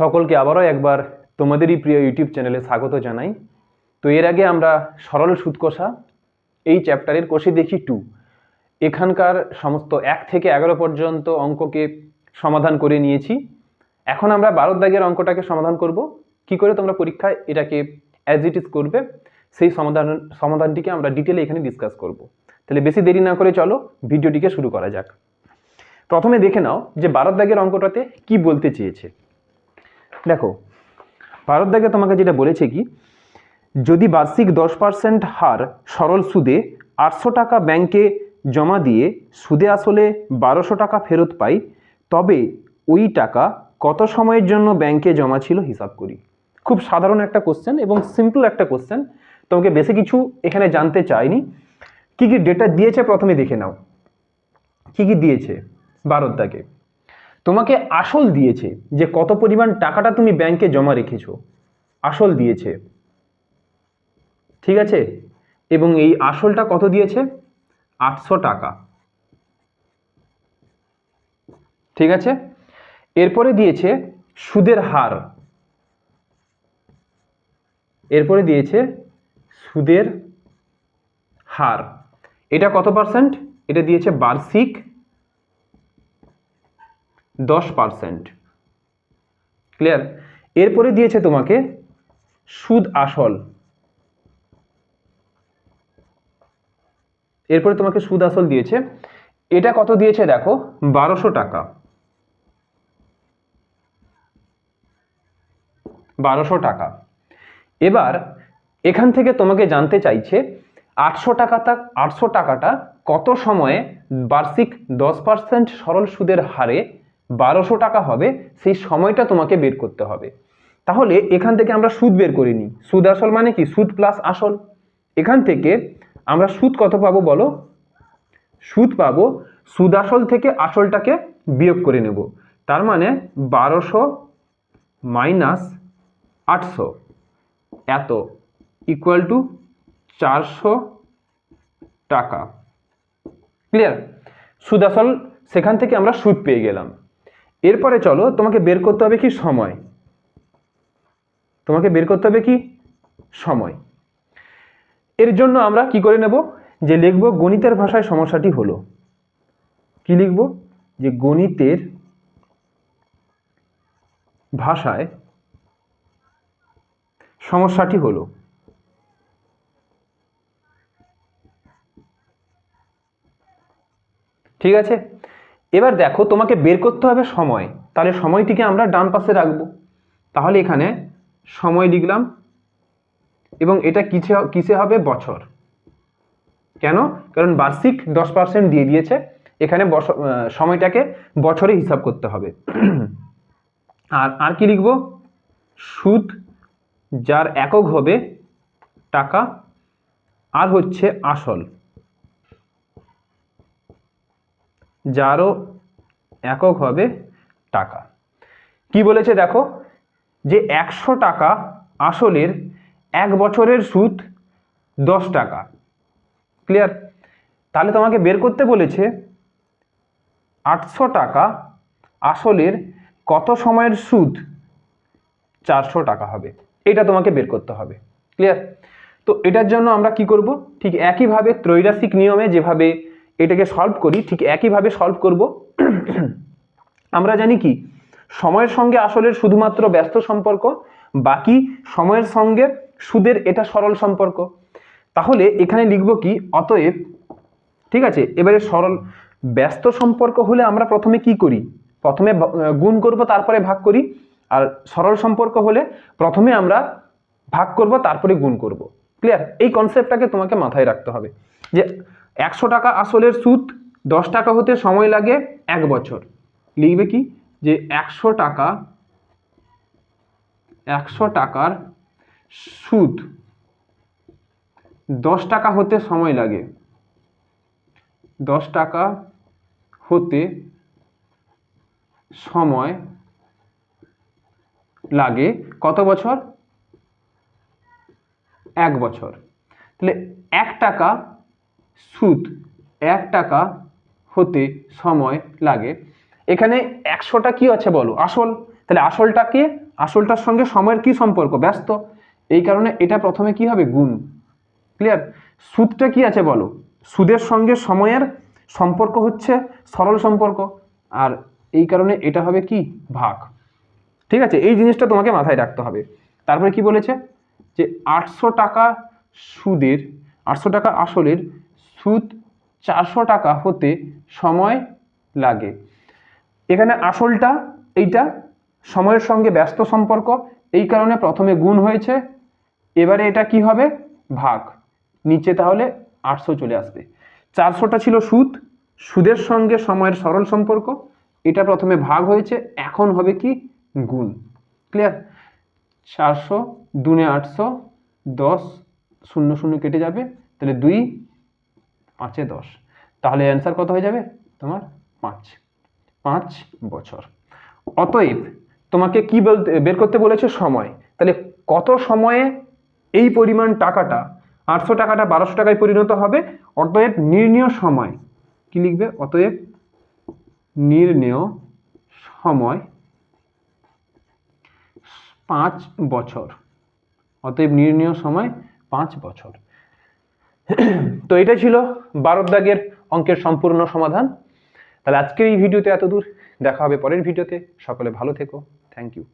সকলকে আবারও একবার তোমাদেরই প্রিয় ইউটিউব চ্যানেলে স্বাগত জানাই। তো এর আগে আমরা সরল সুদ কষা এই চ্যাপ্টারের কষে দেখি টু। এখানকার সমস্ত এক থেকে এগারো পর্যন্ত অঙ্ককে সমাধান করে নিয়েছি। এখন আমরা বারো দাগের অঙ্কটাকে সমাধান করব। কি করে তোমরা পরীক্ষায় এটাকে অ্যাজ ইট ইজ করবে, সেই সমাধান, সমাধানটিকে আমরা ডিটেলে এখানে ডিসকাস করব। তাহলে বেশি দেরি না করে চলো ভিডিওটিকে শুরু করা যাক। প্রথমে দেখে নাও যে বারো দাগের অঙ্কটাতে কি বলতে চেয়েছে। দেখো, ভারত তোমাকে যেটা বলেছে কি, যদি বার্ষিক দশ পার্সেন্ট হার সরল সুদে আটশো টাকা ব্যাংকে জমা দিয়ে সুদে আসলে বারোশো টাকা ফেরত পাই, তবে ওই টাকা কত সময়ের জন্য ব্যাংকে জমা ছিল হিসাব করি। খুব সাধারণ একটা কোশ্চেন এবং সিম্পল একটা কোশ্চেন তোমাকে বেশি কিছু এখানে জানতে চাইনি। কি কি ডেটা দিয়েছে প্রথমে দেখে নাও। কি কি দিয়েছে ভারত দাগে তোমাকে আসল দিয়েছে যে কত পরিমাণ টাকাটা তুমি ব্যাংকে জমা রেখেছো। আসল দিয়েছে। ঠিক আছে? এবং এই আসলটা কত দিয়েছে? আটশো টাকা। ঠিক আছে? এরপরে দিয়েছে সুদের হার। এরপরে দিয়েছে সুদের হার। এটা কত পার্সেন্ট এটা দিয়েছে বার্ষিক। দশ পার্সেন্ট। ক্লিয়ার? এরপরে দিয়েছে তোমাকে সুদ আসল। এরপরে তোমাকে সুদ আসল দিয়েছে। এটা কত দিয়েছে দেখো? বারোশো টাকা। বারোশো টাকা। এবার এখান থেকে তোমাকে জানতে চাইছে আটশো টাকাটা আটশো টাকাটা কত সময়ে বার্ষিক দশ পার্সেন্ট সরল সুদের হারে বারোশো টাকা হবে, সেই সময়টা তোমাকে বের করতে হবে। তাহলে এখান থেকে আমরা সুদ বের করে নিই। সুদ আসল মানে কি? সুদ প্লাস আসল। এখান থেকে আমরা সুদ কত পাবো বলো? সুদ পাবো, সুদ আসল থেকে আসলটাকে বিয়োগ করে নেব। তার মানে বারোশো মাইনাস আটশো। এত ইকুয়াল টু চারশো টাকা। ক্লিয়ার সুদ আসল, সেখান থেকে আমরা সুদ পেয়ে গেলাম। এরপরে চলো, তোমাকে বের করতে হবে কি? সময়। তোমাকে বের করতে হবে কি? সময়। এর জন্য আমরা কি করে নেব? যে লিখব গণিতের ভাষায় সমস্যাটি হলো। কি লিখব? যে গণিতের ভাষায় সমস্যাটি হলো। ঠিক আছে? এবার দেখো তোমাকে বের করতে হবে সময়। তাহলে সময়টিকে আমরা ডান পাশে রাখব। তাহলে এখানে সময় লিখলাম এবং এটা কিসে কিসে হবে? বছর। কেন? কারণ বার্ষিক দশ পার্সেন্ট দিয়ে দিয়েছে। এখানে সময়টাকে বছরে হিসাব করতে হবে। আর আর কি লিখব? সুদ যার একক হবে টাকা, আর হচ্ছে আসল। যারও একক হবে টাকা। কি বলেছে দেখো? যে একশো টাকা আসলের এক বছরের সুদ দশ টাকা। ক্লিয়ার তাহলে তোমাকে বের করতে বলেছে আটশো টাকা আসলের কত সময়ের সুদ? চারশো টাকা হবে। এটা তোমাকে বের করতে হবে। ক্লিয়ার তো এটার জন্য আমরা কি করব? ঠিক একইভাবে ত্রৈরাসিক নিয়মে যেভাবে এটাকে সলভ করি, ঠিক একইভাবে সলভ করব। আমরা জানি কি, সময়ের সঙ্গে আসলের শুধুমাত্র ব্যস্ত সম্পর্ক, বাকি সময়ের সঙ্গে সুদের এটা সরল সম্পর্ক। তাহলে এখানে লিখব কি, অতএব, ঠিক আছে, এবারে সরল, ব্যস্ত সম্পর্ক হলে আমরা প্রথমে কি করি? প্রথমে গুণ করব, তারপরে ভাগ করি। আর সরল সম্পর্ক হলে প্রথমে আমরা ভাগ করব, তারপরে গুণ করব। ক্লিয়ার এই কনসেপ্টটাকে তোমাকে মাথায় রাখতে হবে। যে একশো টাকা আসলের সুদ, দশ টাকা হতে সময় লাগে এক বছর। লিখবে কি? যে একশো টাকা, একশো টাকার সুদ, দশ টাকা হতে সময় লাগে। দশ টাকা হতে সময় লাগে কত বছর? এক বছর। তাহলে এক টাকা সুদ এক টাকা হতে সময় লাগে। এখানে একশোটা কি আছে বলো? আসল, তাহলে আসলটাকে আসলটার সঙ্গে সময়ের কি সম্পর্ক? ব্যস্ত। এই কারণে এটা প্রথমে কি হবে? গুণ। ক্লিয়ার সুদটা কি আছে বলো? সুদের সঙ্গে সময়ের সম্পর্ক হচ্ছে সরল সম্পর্ক। আর এই কারণে এটা হবে কি? ভাগ। ঠিক আছে? এই জিনিসটা তোমাকে মাথায় রাখতে হবে। তারপরে কি বলেছে? যে আটশো টাকা সুদের, আটশো টাকা আসলের সুদ চারশো টাকা হতে সময় লাগে। এখানে আসলটা, এইটা সময়ের সঙ্গে ব্যস্ত সম্পর্ক, এই কারণে প্রথমে গুণ হয়েছে, এবারে এটা কি হবে? ভাগ। নিচে তাহলে আটশো চলে আসবে। চারশোটা ছিল সুদ, সুদের সঙ্গে সময়ের সরল সম্পর্ক, এটা প্রথমে ভাগ হয়েছে, এখন হবে কি? গুণ। ক্লিয়ার চারশো দুনে আটশো, দশ, শূন্য শূন্য কেটে যাবে, তাহলে দুই পাঁচে দশ। তাহলে অ্যান্সার কত হয়ে যাবে? তোমার পাঁচ। পাঁচ বছর। অতএব তোমাকে কি বলতে, বের করতে বলেছে সময়। তাহলে কত সময়ে এই পরিমাণ টাকাটা, আটশো টাকাটা বারোশো টাকায় পরিণত হবে? অতএব নির্ণীয় সময়। কি লিখবে? অতএব নির্ণেয় সময় পাঁচ বছর। অতএব নির্ণীয় সময় পাঁচ বছর। তো এটা ছিল বারো দাগের অঙ্কের সম্পূর্ণ সমাধান। তাহলে আজকের এই ভিডিওতে এতদূর, দেখা হবে পরের ভিডিওতে। সকলে ভালো থেকো। Thank you